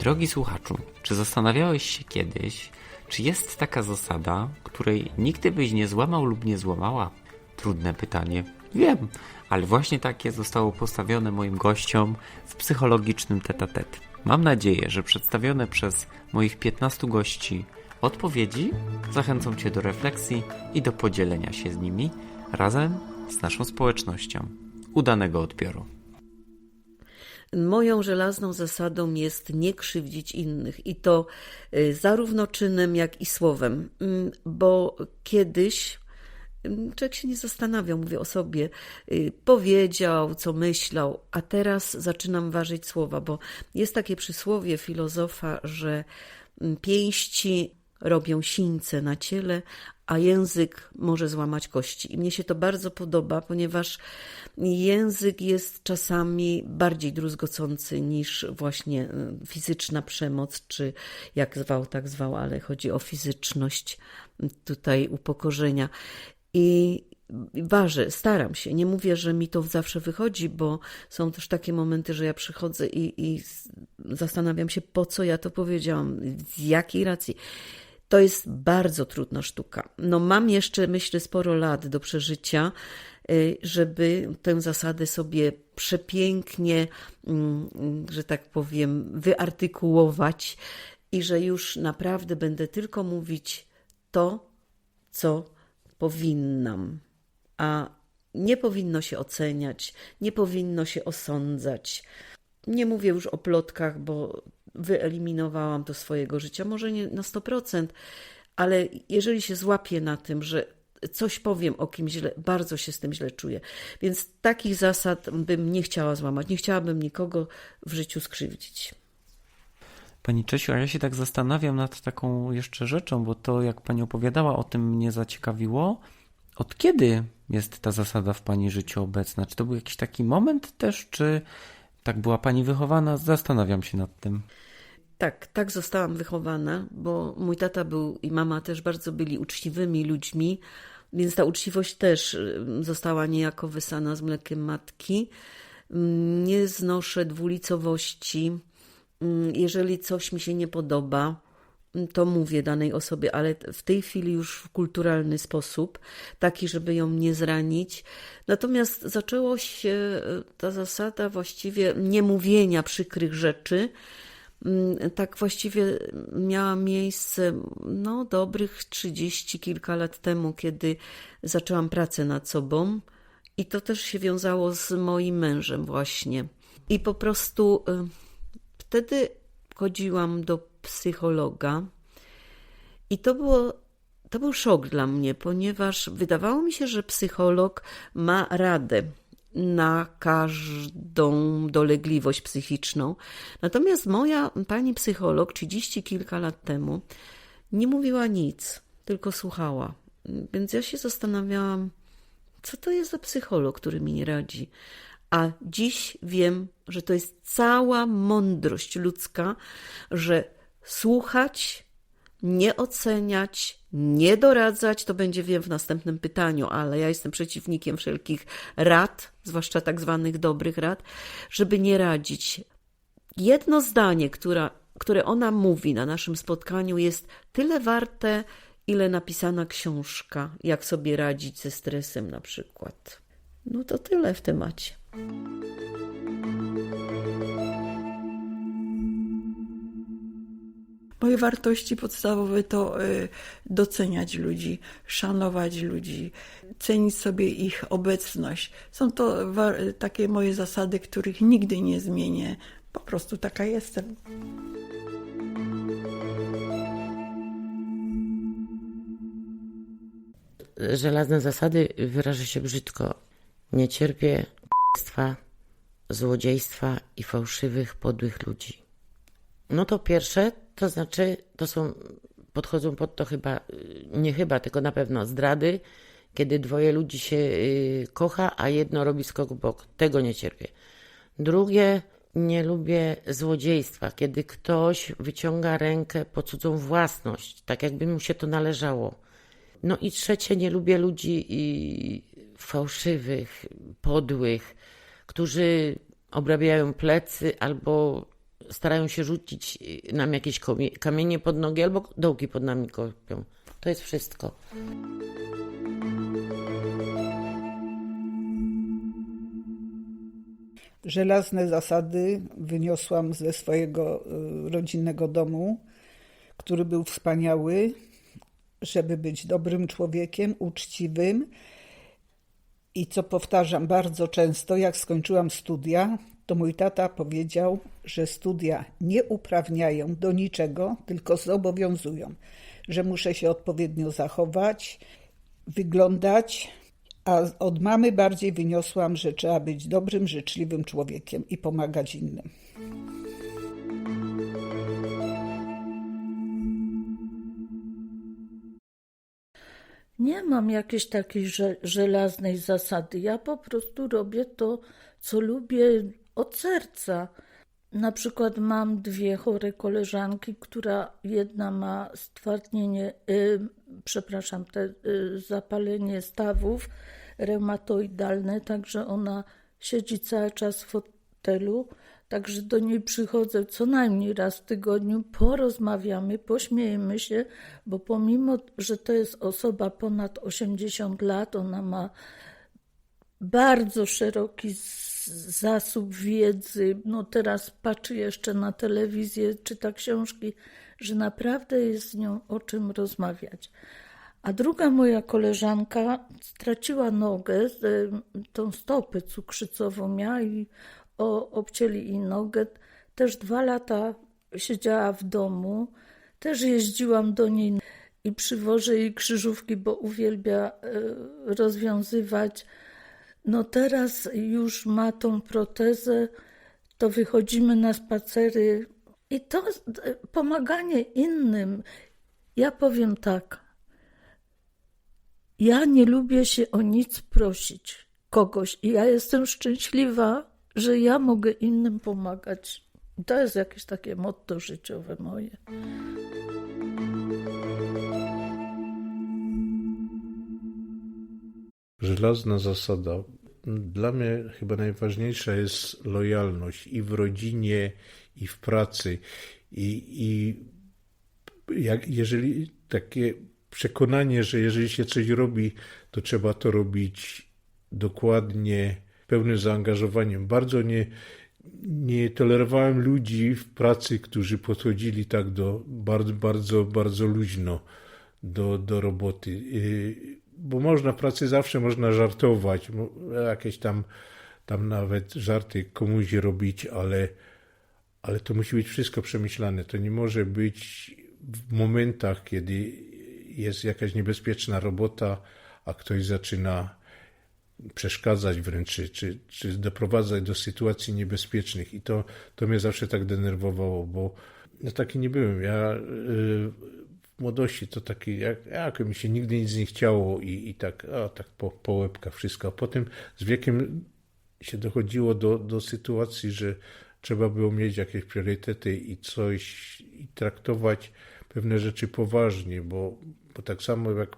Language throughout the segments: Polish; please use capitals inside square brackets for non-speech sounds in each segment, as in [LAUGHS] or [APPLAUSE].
Drogi słuchaczu, czy zastanawiałeś się kiedyś, czy jest taka zasada, której nigdy byś nie złamał lub nie złamała? Trudne pytanie. Wiem, ale właśnie takie zostało postawione moim gościom w psychologicznym tete-a-tete. Mam nadzieję, że przedstawione przez moich 15 gości odpowiedzi zachęcą Cię do refleksji i do podzielenia się z nimi razem z naszą społecznością. Udanego odbioru. Moją żelazną zasadą jest nie krzywdzić innych. I to y, zarówno czynem, jak i słowem, Mm, bo kiedyś mm, człowiek się nie zastanawiał, mówię o sobie, y, powiedział, co myślał, a teraz zaczynam ważyć słowa, bo jest takie przysłowie filozofa, że mm, pięści robią sińce na ciele, a język może złamać kości. I mnie się to bardzo podoba, ponieważ język jest czasami bardziej druzgocący niż właśnie y, fizyczna przemoc, czy jak zwał, tak zwał, ale chodzi o fizyczność tutaj upokorzenia. I ważę, staram się. Nie mówię, że mi to zawsze wychodzi, bo są też takie momenty, że ja przychodzę i, i zastanawiam się, po co ja to powiedziałam, z jakiej racji. To jest bardzo trudna sztuka. No, mam jeszcze, myślę, sporo lat do przeżycia, y, żeby tę zasadę sobie przepięknie, mm, że tak powiem, wyartykułować i że już naprawdę będę tylko mówić to, co powinnam. A nie powinno się oceniać, nie powinno się osądzać. Nie mówię już o plotkach, bo wyeliminowałam to swojego życia, może nie na 100%, ale jeżeli się złapię na tym, że coś powiem o kimś źle, bardzo się z tym źle czuję. Więc takich zasad bym nie chciała złamać. Nie chciałabym nikogo w życiu skrzywdzić. Pani Czesiu, a ja się tak zastanawiam nad taką jeszcze rzeczą, bo to jak Pani opowiadała o tym mnie zaciekawiło. Od kiedy jest ta zasada w Pani życiu obecna? Czy to był jakiś taki moment też, czy tak była Pani wychowana? Zastanawiam się nad tym. Tak, tak zostałam wychowana, bo mój tata był i mama też bardzo byli uczciwymi ludźmi, więc ta uczciwość też y, została niejako wysana z mlekiem matki. Mm, Nie znoszę dwulicowości. Mm, Jeżeli coś mi się nie podoba, mm, to mówię danej osobie, ale w tej chwili już w kulturalny sposób, taki, żeby ją nie zranić. Natomiast zaczęło się y, ta zasada właściwie niemówienia przykrych rzeczy. Mm, Tak właściwie miała miejsce no, dobrych trzydzieści kilka lat temu, kiedy zaczęłam pracę nad sobą. I to też się wiązało z moim mężem, właśnie. I po prostu y, wtedy chodziłam do psychologa, i to było. To był szok dla mnie, ponieważ wydawało mi się, że psycholog ma radę na każdą dolegliwość psychiczną. Natomiast moja pani psycholog, trzydzieści kilka lat temu, nie mówiła nic, tylko słuchała. Więc ja się zastanawiałam, co to jest za psycholog, który mi nie radzi. A dziś wiem, że to jest cała mądrość ludzka, że słuchać, nie oceniać, nie doradzać, to będzie wiem w następnym pytaniu, ale ja jestem przeciwnikiem wszelkich rad, zwłaszcza tak zwanych dobrych rad, żeby nie radzić. Jedno zdanie, która, które ona mówi na naszym spotkaniu, jest tyle warte, ile napisana książka, jak sobie radzić ze stresem na przykład. No to tyle w temacie. Moje wartości podstawowe to y, doceniać ludzi, szanować ludzi, cenić sobie ich obecność. Są to takie moje zasady, których nigdy nie zmienię. Po prostu taka jestem. żelazne zasady wyrażę się brzydko. Nie cierpię złodziejstwa i fałszywych, podłych ludzi. No to pierwsze, to znaczy, to są, podchodzą pod to chyba, y, nie chyba, tylko na pewno zdrady, kiedy dwoje ludzi się y, kocha, a jedno robi skok w bok. Tego nie cierpię. Drugie, nie lubię złodziejstwa, kiedy ktoś wyciąga rękę po cudzą własność, tak jakby mu się to należało. No i trzecie, nie lubię ludzi i fałszywych, podłych, którzy obrabiają plecy albo starają się rzucić y, nam jakieś kamienie pod nogi albo dołki pod nami kopią. To jest wszystko. Żelazne zasady wyniosłam ze swojego y, rodzinnego domu, który był wspaniały, żeby być dobrym człowiekiem, uczciwym. I co powtarzam bardzo często, jak skończyłam studia, to mój tata powiedział, że studia nie uprawniają do niczego, tylko zobowiązują, że muszę się odpowiednio zachować, wyglądać, a od mamy bardziej wyniosłam, że trzeba być dobrym, życzliwym człowiekiem i pomagać innym. Nie mam jakiejś takiej że, żelaznej zasady. Ja po prostu robię to, co lubię od serca. Na przykład mam dwie chore koleżanki, która jedna ma stwardnienie, y, przepraszam, te, y, zapalenie stawów reumatoidalne, także ona siedzi cały czas w fotelu. Także do niej przychodzę co najmniej raz w tygodniu, porozmawiamy, pośmiejemy się, bo pomimo, że to jest osoba ponad 80 lat, ona ma bardzo szeroki zasób wiedzy. No teraz patrzy jeszcze na telewizję, czyta książki, że naprawdę jest z nią o czym rozmawiać. A druga moja koleżanka straciła nogę, e, tą stopę cukrzycową miała i o, obcięli jej nogę. Też dwa lata siedziała w domu. Też jeździłam do niej i przywożę jej krzyżówki, bo uwielbia e, rozwiązywać. No teraz już ma tą protezę, to wychodzimy na spacery i to pomaganie innym. Ja powiem tak. Ja nie lubię się o nic prosić kogoś i ja jestem szczęśliwa, że ja mogę innym pomagać. To jest jakieś takie motto życiowe moje. Żelazna zasada. Dla mnie chyba najważniejsza jest lojalność i w rodzinie, i w pracy. I, i jak, jeżeli takie przekonanie, że jeżeli się coś robi, to trzeba to robić dokładnie, pełnym zaangażowaniem. Bardzo nie, nie tolerowałem ludzi w pracy, którzy podchodzili tak do bardzo, bardzo, bardzo luźno do, do roboty. Bo można w pracy zawsze można żartować, jakieś tam, tam nawet żarty komuś robić, ale, ale to musi być wszystko przemyślane. To nie może być w momentach, kiedy jest jakaś niebezpieczna robota, a ktoś zaczyna przeszkadzać wręcz, czy, czy, czy doprowadzać do sytuacji niebezpiecznych. I to, to mnie zawsze tak denerwowało, bo ja taki nie byłem. Ja y, młodości to taki, jak, jak mi się nigdy nic nie chciało i, i tak, a, tak po, po wszystko. A potem z wiekiem się dochodziło do, do sytuacji, że trzeba było mieć jakieś priorytety i coś, i traktować pewne rzeczy poważnie, bo, bo tak samo jak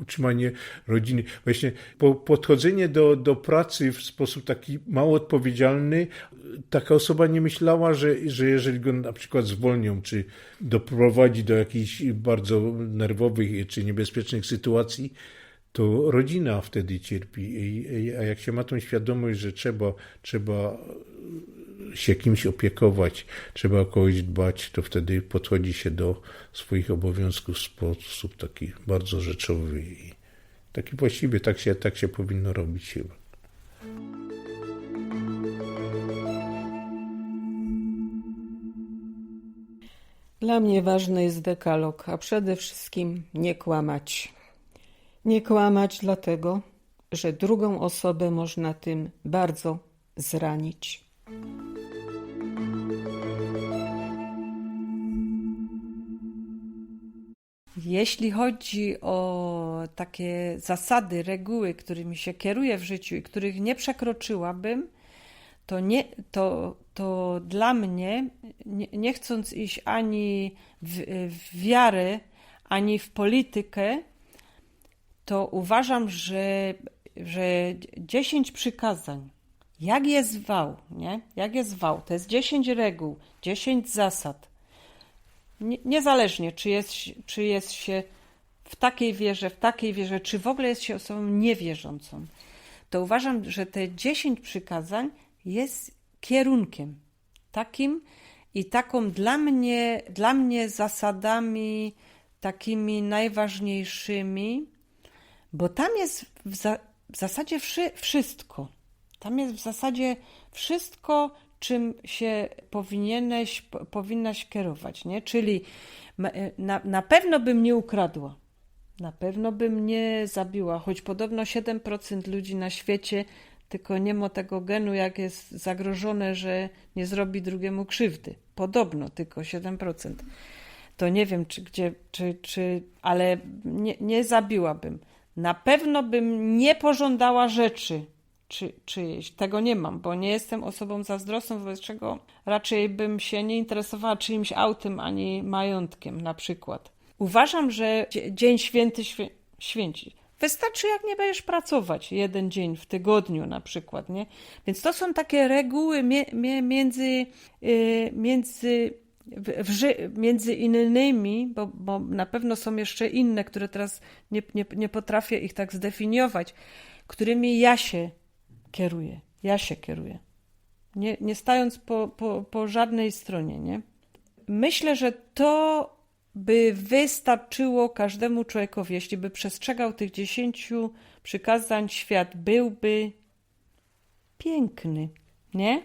utrzymanie rodziny. Właśnie po, podchodzenie do, do pracy w sposób taki mało odpowiedzialny, taka osoba nie myślała, że, że jeżeli go na przykład zwolnią, czy doprowadzi do jakichś bardzo nerwowych czy niebezpiecznych sytuacji, to rodzina wtedy cierpi. A jak się ma tą świadomość, że trzeba, trzeba się kimś opiekować, trzeba o kogoś dbać, to wtedy podchodzi się do swoich obowiązków w sposób taki bardzo rzeczowy i taki właściwy, tak się, tak się powinno robić chyba. Dla mnie ważny jest dekalog, a przede wszystkim nie kłamać. Nie kłamać dlatego, że drugą osobę można tym bardzo zranić. Jeśli chodzi o takie zasady, reguły, którymi się kieruję w życiu i których nie przekroczyłabym, to, nie, to, to dla mnie, nie, nie chcąc iść ani w, w wiarę, ani w politykę, to uważam, że, że 10 przykazań jak jest wał, nie? Jak jest wał, to jest 10 reguł, 10 zasad. Nie, niezależnie, czy jest, czy jest się w takiej wierze, w takiej wierze, czy w ogóle jest się osobą niewierzącą, to uważam, że te 10 przykazań jest kierunkiem takim i taką dla mnie, dla mnie zasadami takimi najważniejszymi, bo tam jest w, za, w zasadzie wszy, wszystko. Tam jest w zasadzie wszystko, czym się powinieneś, po- powinnaś kierować, nie? Czyli ma- na, na pewno bym nie ukradła. Na pewno bym nie zabiła, choć podobno 7% ludzi na świecie tylko nie ma tego genu, jak jest zagrożone, że nie zrobi drugiemu krzywdy. Podobno tylko 7%. To nie wiem, czy gdzie, czy, czy ale nie, nie zabiłabym. Na pewno bym nie pożądała rzeczy czy, czyjejś. Tego nie mam, bo nie jestem osobą zazdrosną, wobec czego raczej bym się nie interesowała czyimś autem ani majątkiem na przykład. Uważam, że dzie- Dzień Święty świę, święci. Wystarczy, jak nie będziesz pracować jeden dzień w tygodniu na przykład, nie? Więc to są takie reguły mie, mie, między, yy, między, w, w, między innymi, bo, bo na pewno są jeszcze inne, które teraz nie, nie, nie potrafię ich tak zdefiniować, którymi ja się kieruję. Ja się kieruję. Nie, nie stając po, po, po żadnej stronie, nie? Myślę, że to by wystarczyło każdemu człowiekowi, jeśli by przestrzegał tych dziesięciu przykazań, świat byłby piękny, nie?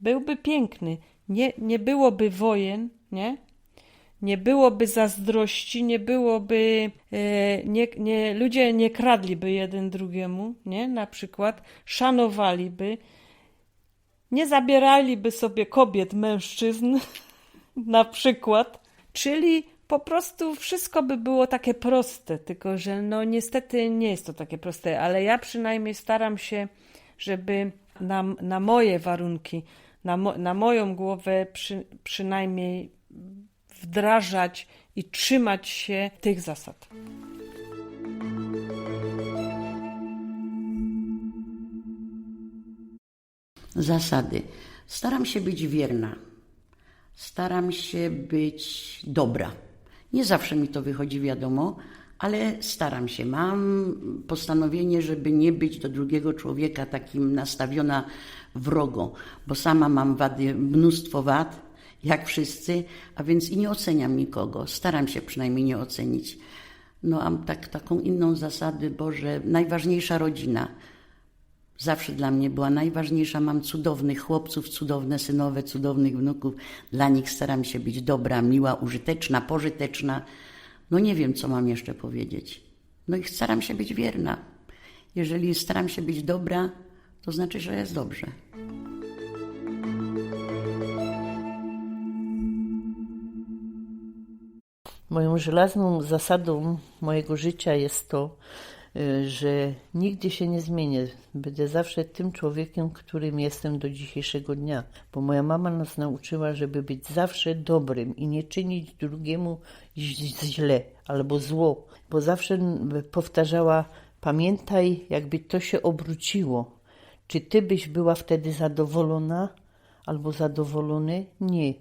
Byłby piękny. Nie, nie byłoby wojen, nie? Nie byłoby zazdrości, nie byłoby, e, nie, nie, ludzie nie kradliby jeden drugiemu, nie? Na przykład, szanowaliby, nie zabieraliby sobie kobiet, mężczyzn, [LAUGHS] na przykład, czyli po prostu wszystko by było takie proste, tylko że no niestety nie jest to takie proste, ale ja przynajmniej staram się, żeby na, na moje warunki, na, mo, na moją głowę przy, przynajmniej wdrażać i trzymać się tych zasad. Zasady. Staram się być wierna. Staram się być dobra. Nie zawsze mi to wychodzi, wiadomo, ale staram się. Mam postanowienie, żeby nie być do drugiego człowieka takim nastawiona wrogo, bo sama mam wady, mnóstwo wad, jak wszyscy, a więc i nie oceniam nikogo. Staram się przynajmniej nie ocenić. No a tak, taką inną zasadę, Boże, najważniejsza rodzina. Zawsze dla mnie była najważniejsza. Mam cudownych chłopców, cudowne synowe, cudownych wnuków. Dla nich staram się być dobra, miła, użyteczna, pożyteczna. No nie wiem, co mam jeszcze powiedzieć. No i staram się być wierna. Jeżeli staram się być dobra, to znaczy, że jest dobrze. Moją żelazną zasadą mojego życia jest to, y, że nigdy się nie zmienię. Będę zawsze tym człowiekiem, którym jestem do dzisiejszego dnia. Bo moja mama nas nauczyła, żeby być zawsze dobrym i nie czynić drugiemu źle albo zło. Bo zawsze powtarzała: Pamiętaj, jakby to się obróciło. Czy ty byś była wtedy zadowolona albo zadowolony? Nie.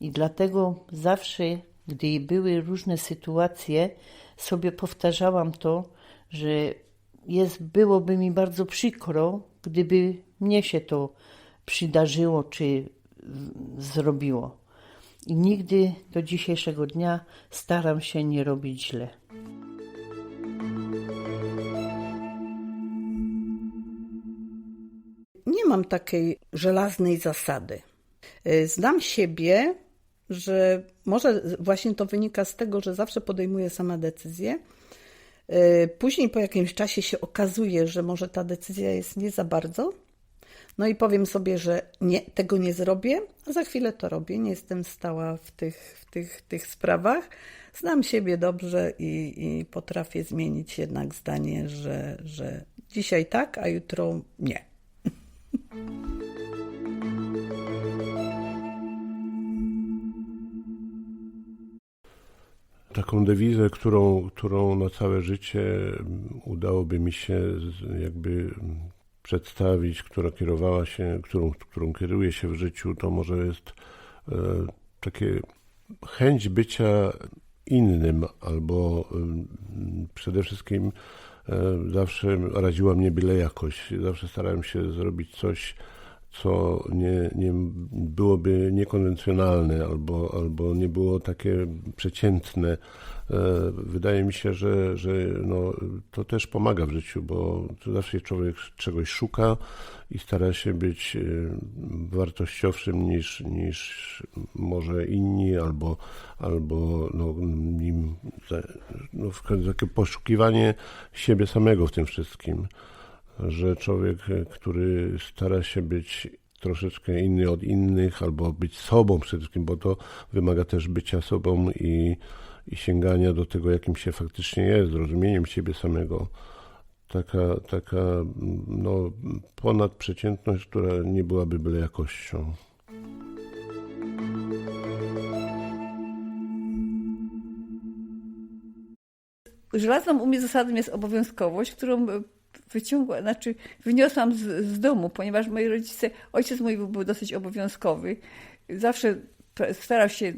I dlatego zawsze, gdy były różne sytuacje, sobie powtarzałam to, że jest, byłoby mi bardzo przykro, gdyby mnie się to przydarzyło czy zrobiło. I nigdy do dzisiejszego dnia staram się nie robić źle. Nie mam takiej żelaznej zasady. Znam siebie, że może właśnie to wynika z tego, że zawsze podejmuję sama decyzję. Y, Później po jakimś czasie się okazuje, że może ta decyzja jest nie za bardzo. No i powiem sobie, że nie, tego nie zrobię, a za chwilę to robię. Nie jestem stała w tych, w tych, tych sprawach. Znam siebie dobrze i, i potrafię zmienić jednak zdanie, że, że dzisiaj tak, a jutro nie. [LAUGHS] Taką dewizę, którą, którą na całe życie mm, udałoby mi się jakby mm, przedstawić, która kierowała się, którą, którą kieruje się w życiu, to może jest e, takie chęć bycia innym, albo mm, przede wszystkim e, zawsze raziła mnie byle jakość. Zawsze starałem się zrobić coś, co nie, nie byłoby niekonwencjonalne albo, albo nie było takie przeciętne. E, Wydaje mi się, że, że no, to też pomaga w życiu, bo zawsze człowiek czegoś szuka i stara się być e, wartościowszym niż, niż może inni, albo, albo no, nim, no, takie poszukiwanie siebie samego w tym wszystkim że człowiek, który stara się być troszeczkę inny od innych, albo być sobą przede wszystkim, bo to wymaga też bycia sobą i, i sięgania do tego, jakim się faktycznie jest, zrozumieniem siebie samego. Taka, taka no, ponadprzeciętność, która nie byłaby byle jakością. Żelazną u mnie zasadą jest obowiązkowość, którą wyciągła, znaczy wyniosłam z, z domu, ponieważ moi rodzice, ojciec mój był dosyć obowiązkowy. Zawsze starał się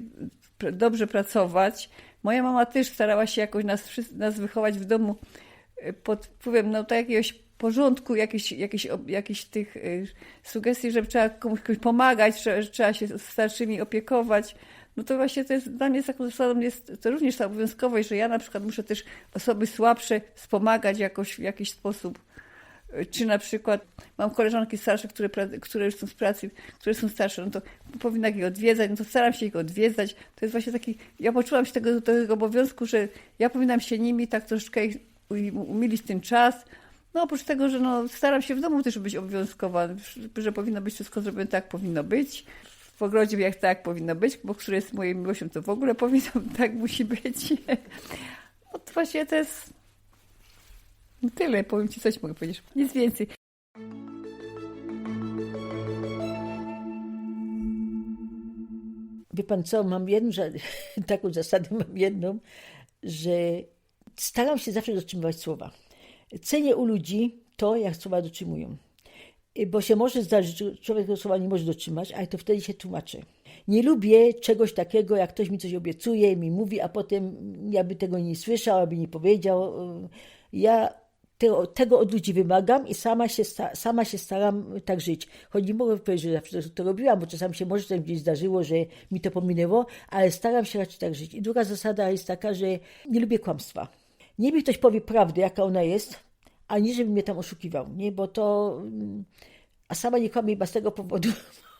dobrze pracować. Moja mama też starała się jakoś nas, nas wychować w domu e, pod wpływem no, to jakiegoś porządku, jakichś jakieś, jakieś tych y, sugestii, że trzeba komuś pomagać, że, że trzeba się starszymi opiekować. No to właśnie to jest, dla mnie taką zasadą jest to również ta obowiązkowość, że ja na przykład muszę też osoby słabsze wspomagać jakoś w jakiś sposób. Czy na przykład mam koleżanki starsze, które, które już są z pracy, które są starsze, no to powinna ich odwiedzać, no to staram się ich odwiedzać. To jest właśnie taki, ja poczułam się tego, tego obowiązku, że ja powinnam się nimi tak troszeczkę ich umilić ten czas. No oprócz tego, że no, staram się w domu też być obowiązkowa, że powinno być wszystko zrobione tak, powinno być. W ogrodzie jak tak powinno być, bo które jest moją miłością, to w ogóle powinno, [LAUGHS] tak musi być. [LAUGHS] No to właśnie to jest no tyle, powiem Ci coś mogę powiedzieć, nic więcej. Wie pan co, mam jedną, [LAUGHS] taką zasadę mam jedną, że staram się zawsze dotrzymywać słowa. Cenię u ludzi to, jak słowa dotrzymują. I Bo się może zdarzyć, człowiek tego słowa nie może dotrzymać, ale to wtedy się tłumaczę. Nie lubię czegoś takiego, jak ktoś mi coś obiecuje, mi mówi, a potem jakby tego nie słyszał, aby nie powiedział. Ja tego, tego od ludzi wymagam i sama się, sama się staram tak żyć. Choć nie mogę powiedzieć, że zawsze to robiłam, bo czasami się może tak gdzieś zdarzyło, że mi to pominęło, ale staram się raczej tak żyć. I druga zasada jest taka, że nie lubię kłamstwa. Nie mi ktoś powie prawdę, jaka ona jest, ani żeby mnie tam oszukiwał, nie? Bo to... mm, A sama nie kłamię chyba z tego powodu,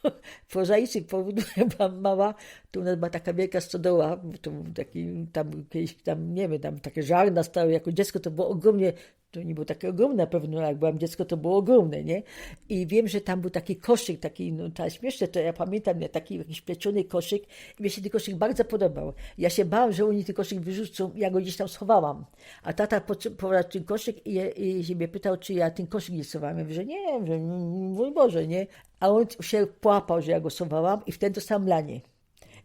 [LAUGHS] prozaicznych powodów, [LAUGHS] jak byłam mała, to u nas była taka wielka stodoła, to taki, tam kiedyś, tam, nie wiem, tam takie żarna stały, jako dziecko to było ogromnie, to nie było takie ogromne na pewno, jak byłam dziecko, to było ogromne, nie? I wiem, że tam był taki koszyk, taki, no ta śmieszne, to ja pamiętam, nie, taki jakiś pleciony koszyk i mi się ten koszyk bardzo podobał. Ja się bałam, że oni ten koszyk wyrzucą, ja go gdzieś tam schowałam. A tata pobrał ten koszyk i, i się mnie pytał, czy ja ten koszyk nie schowałam. Ja mówię, że nie, że mój Boże, nie? A on się połapał, że ja go schowałam i wtedy dostałam lanie.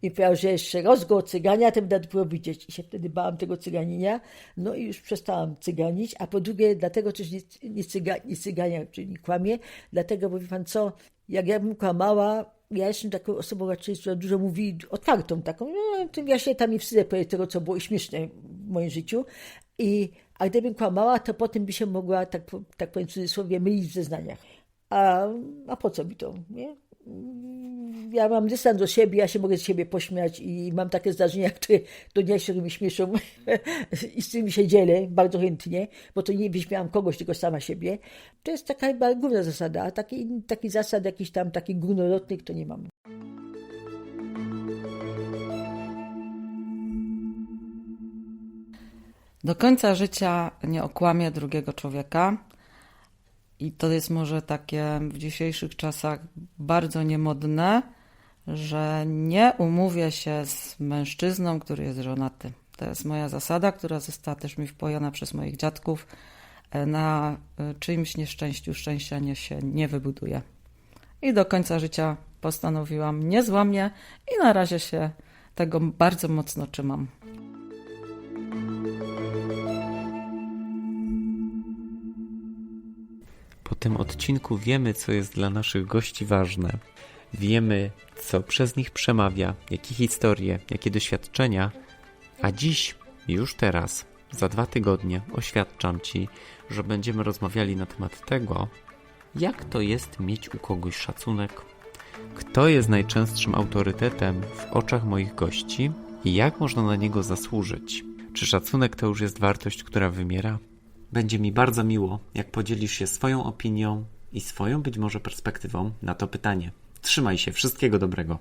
I powiedział, że jeszcze raz go cygania, to będę dopiero widzieć. I się wtedy bałam tego cyganienia. No i już przestałam cyganić. A po drugie, dlatego też nie, nie, cyga, nie cygania, czyli nie kłamie. Dlatego, wie pan co, jak ja bym kłamała, ja jestem taką osobą raczej, która dużo mówi otwartą, taką, no to ja się tam nie wstydzę powiedzieć tego, co było śmieszne w moim życiu. I, a gdybym kłamała, to potem by się mogła, tak, tak powiem w cudzysłowie, mylić w zeznaniach. A, a po co mi to, nie? Ja mam dystans do siebie, ja się mogę z siebie pośmiać i mam takie zdarzenia, które do dnia się mi śmieszą [LAUGHS] i z tymi się dzielę bardzo chętnie, bo to nie wyśmiałam kogoś, tylko sama siebie. To jest taka chyba główna zasada, a taki, taki zasad jakiś tam, taki górnolotnych to nie mam. Do końca życia nie okłamię drugiego człowieka. I to jest może takie w dzisiejszych czasach bardzo niemodne, że nie umówię się z mężczyzną, który jest żonaty. To jest moja zasada, która została też mi wpojona przez moich dziadków. E, Na e, czyimś nieszczęściu szczęścia nie się nie wybuduje. I do końca życia postanowiłam nie złamię i na razie się tego bardzo mocno trzymam. Po tym odcinku wiemy, co jest dla naszych gości ważne. Wiemy, co przez nich przemawia, jakie historie, jakie doświadczenia. A dziś, już teraz, za dwa tygodnie, oświadczam Ci, że będziemy rozmawiali na temat tego, jak to jest mieć u kogoś szacunek, kto jest najczęstszym autorytetem w oczach moich gości i jak można na niego zasłużyć. Czy szacunek to już jest wartość, która wymiera? Będzie mi bardzo miło, jak podzielisz się swoją opinią i swoją być może perspektywą na to pytanie. Trzymaj się, wszystkiego dobrego.